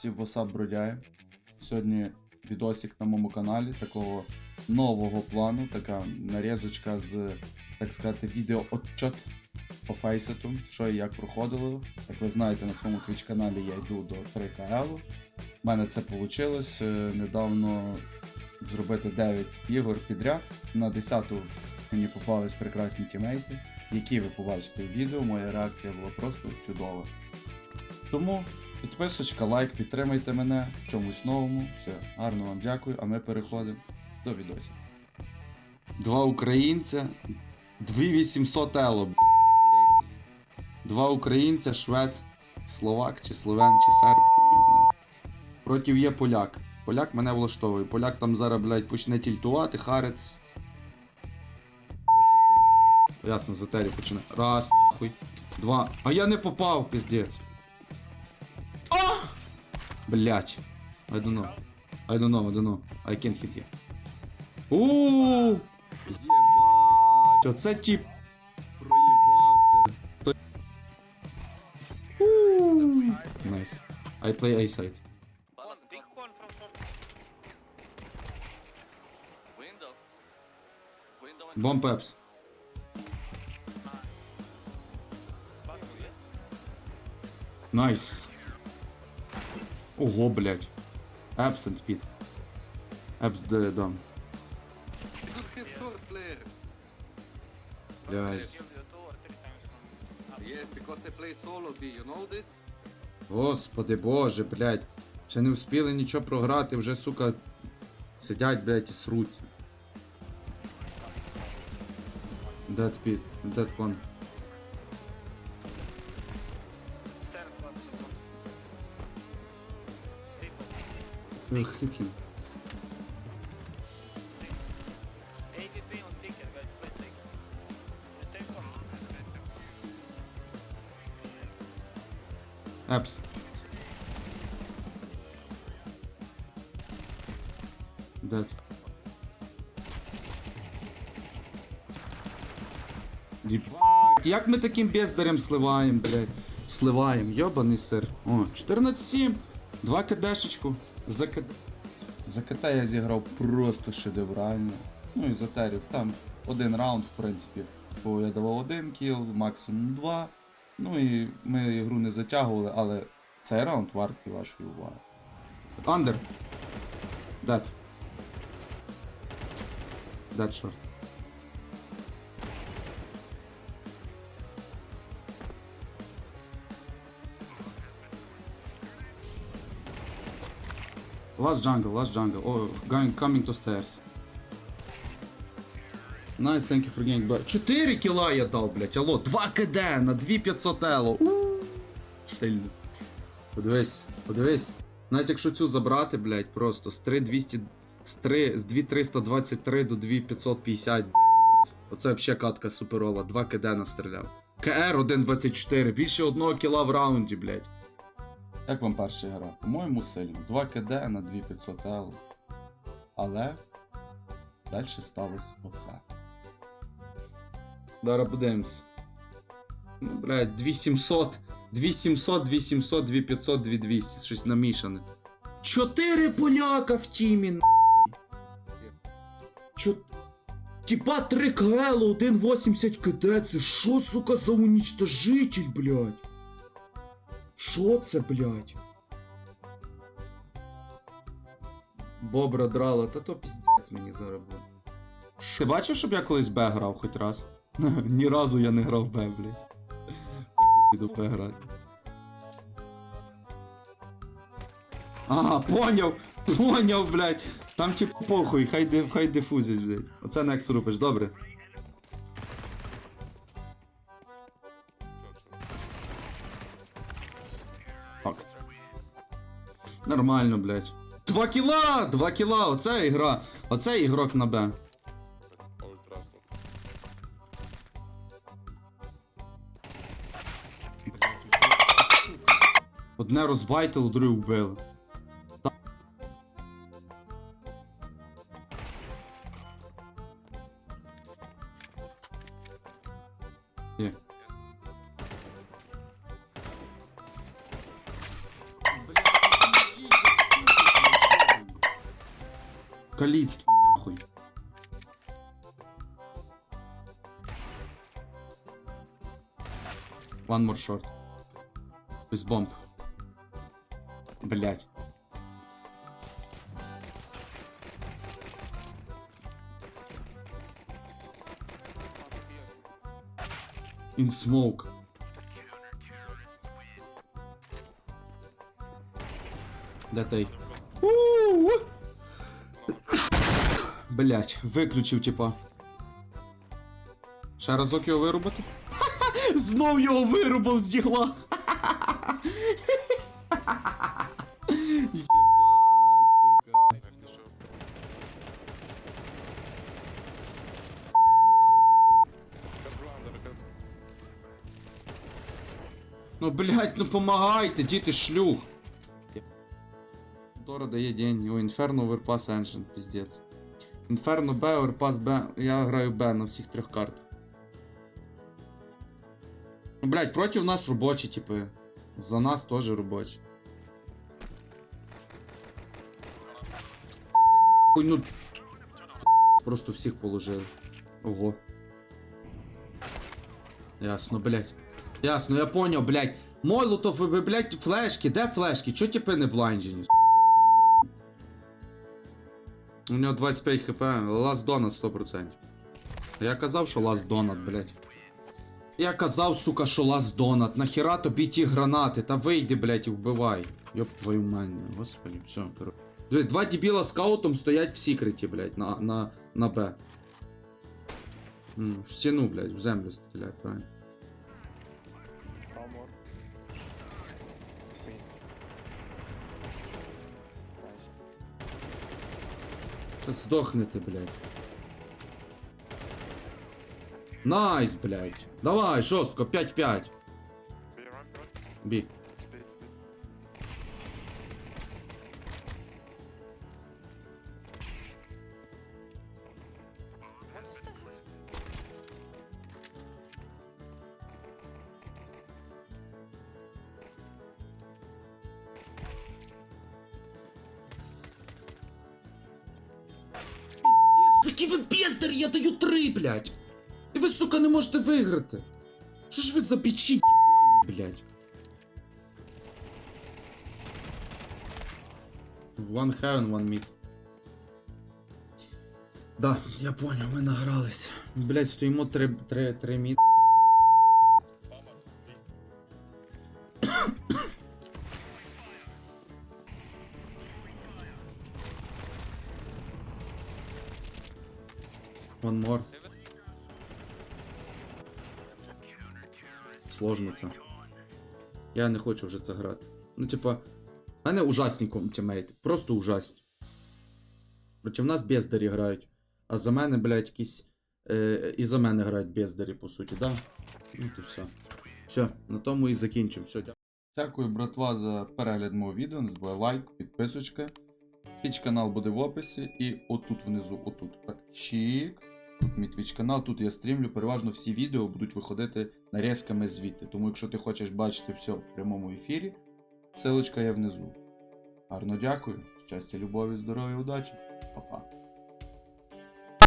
Всі WhatsApp бродяє. Сьогодні відосик на моєму каналі такого нового плану, така нарізочка з, так сказати, відеоотчет по фейсету, що і як проходило. Як ви знаєте, на своєму Twitch каналі я йду до 3 КЛ. У мене це вийшло недавно зробити 9 ігор підряд. На 10-ту мені попались прекрасні тімейти, які ви побачите в відео. Моя реакція була просто чудова. Тому підписочка, лайк, підтримайте мене в чомусь новому. Все, гарно вам дякую, а ми переходимо до відосів. Два українця, 2800 ело. б***ь. Два українця, швед, словак чи словен, чи серб, не знаю. Против є поляк. Поляк мене влаштовує. Поляк там зараз, блядь, почне тільтувати, харець. Ясно, за тері почне. Раз, хуй. Два. А я не попав, пиздець. Блять. I don't know. I don't know, I don't know. I can't hit you. Ууу! Єбать! Оце тип. Проїбався. Nice. I play A side. One big one Ого, блять. Absent pit. Abs know this? Господи боже, блять. Ще не встигли нічого програти, вже, сука, сидять, блять, і сруться. Dead pit. Dead one. Take one. Abs. Dead. Єбать, Як ми таким бездарем сливаємо, блядь? Сливаємо, йобаний сир. О, 14-7. Два кдшечку. За КД. За КТ я зіграв просто шедеврально. Ну і за терів. Там один раунд, в принципі. Бо я давав один кіл, максимум два. Ну і ми ігру не затягували, але цей раунд вартий вашої уваги. Андер. Дат. Дат шорт. Last jungle, last jungle. Oh, going, coming to stairs. Nice, thank you for getting back. 4 кіла я дав, блять. Алло, 2 КД на 2500 ело. Сильно. Подивись, подивись. Навіть якщо цю забрати, блять, просто з 3200... З 3, з 2323 до 2550, блять. Оце взагалі катка суперова. 2 КД настріляв. КР 1.24, більше одного кіла в раунді, блять. Як вам перша гра? По-моєму, сильно. 2 КД на 2500 Л. Але далі сталося оце. Зараз подивимось. Ну, блядь, 2700, 2700, 2700, 2500, 2200. Щось намішане. Чотири поляка в тімі, на. Чо... Типа 3 КЛ, 1.80 КД. Це що, сука, за унічтожитель, блядь? Що це, блядь? Бобра драла, та то піздець мені зараз буде. Ти бачив, щоб я колись Б грав хоч раз? Ні разу я не грав Б, блядь. Піду Б грати. Ага, поняв! Поняв, блядь! Там типу похуй, хай, хай дифузять, блядь. Оце Нексу робиш, добре. Так. Нормально, блядь. Два кіла! Два кіла! Оце ігра. Оце ігрок на Б. Одне розбайтило, друге вбили. Каліцтво нахуй. One more short. Без бомб. Блять. In smoke. Де той? У-у-у! Блять, виключив, типа. Ще разок його вирубати? Знов його вирубав з дігла. Єбать, сука. Ну, блять, ну помагайте, діти шлюх. Дора дає день. О, Inferno Overpass Engine, піздець. Inferno B, Overpass B. Я граю B на всіх трьох картах. Ну, блять, проти нас робочі, типи. За нас теж робочі. Ой, ну. Просто всіх положили. Ого. Ясно, блять. Ясно, я понял, блять. Молотов, ви, блять, флешки, де флешки? Чо типи не блайнджені? У нього 25 хп, ласт донат 100%. Я казав, що ласт донат, блять. Я казав, сука, що ласт донат. Нахіра тобі ті гранати? Та вийди, блять, і вбивай. Йоп твою мене. Господи, все. Диви, Два дебіла скаутом стоять в секреті, блять, на, на, на Б. В стіну, блять, в землю стріляють, правильно. Здохнете, блядь. Найс, блядь. Давай, жорстко, 5-5. Бі. Який ви піздер, я даю три, блядь. І ви, сука, не можете виграти. Що ж ви за єбані, блядь? One heaven, one mid. Да, я понял, ми награлись. Блядь, стоїмо три, три, три мід. One more. Сложно це. Я не хочу вже це грати. Ну, типа, в мене ужасні тімейти. Просто ужасні. Проти в нас бездарі грають. А за мене, блядь, якісь. Е, і за мене грають бездарі, по суті, да? Ну то все. Все, на тому і закінчимо. Все, дякую. Дякую, братва, за перегляд мого відео. Не забувай лайк, підписочка. Твіч канал буде в описі. І отут внизу, отут. Тут мій твіч канал, тут я стрімлю. Переважно всі відео будуть виходити нарізками звідти. Тому якщо ти хочеш бачити все в прямому ефірі, ссылочка є внизу. Гарно дякую. Щастя, любові, здоров'я, удачі. Па-па.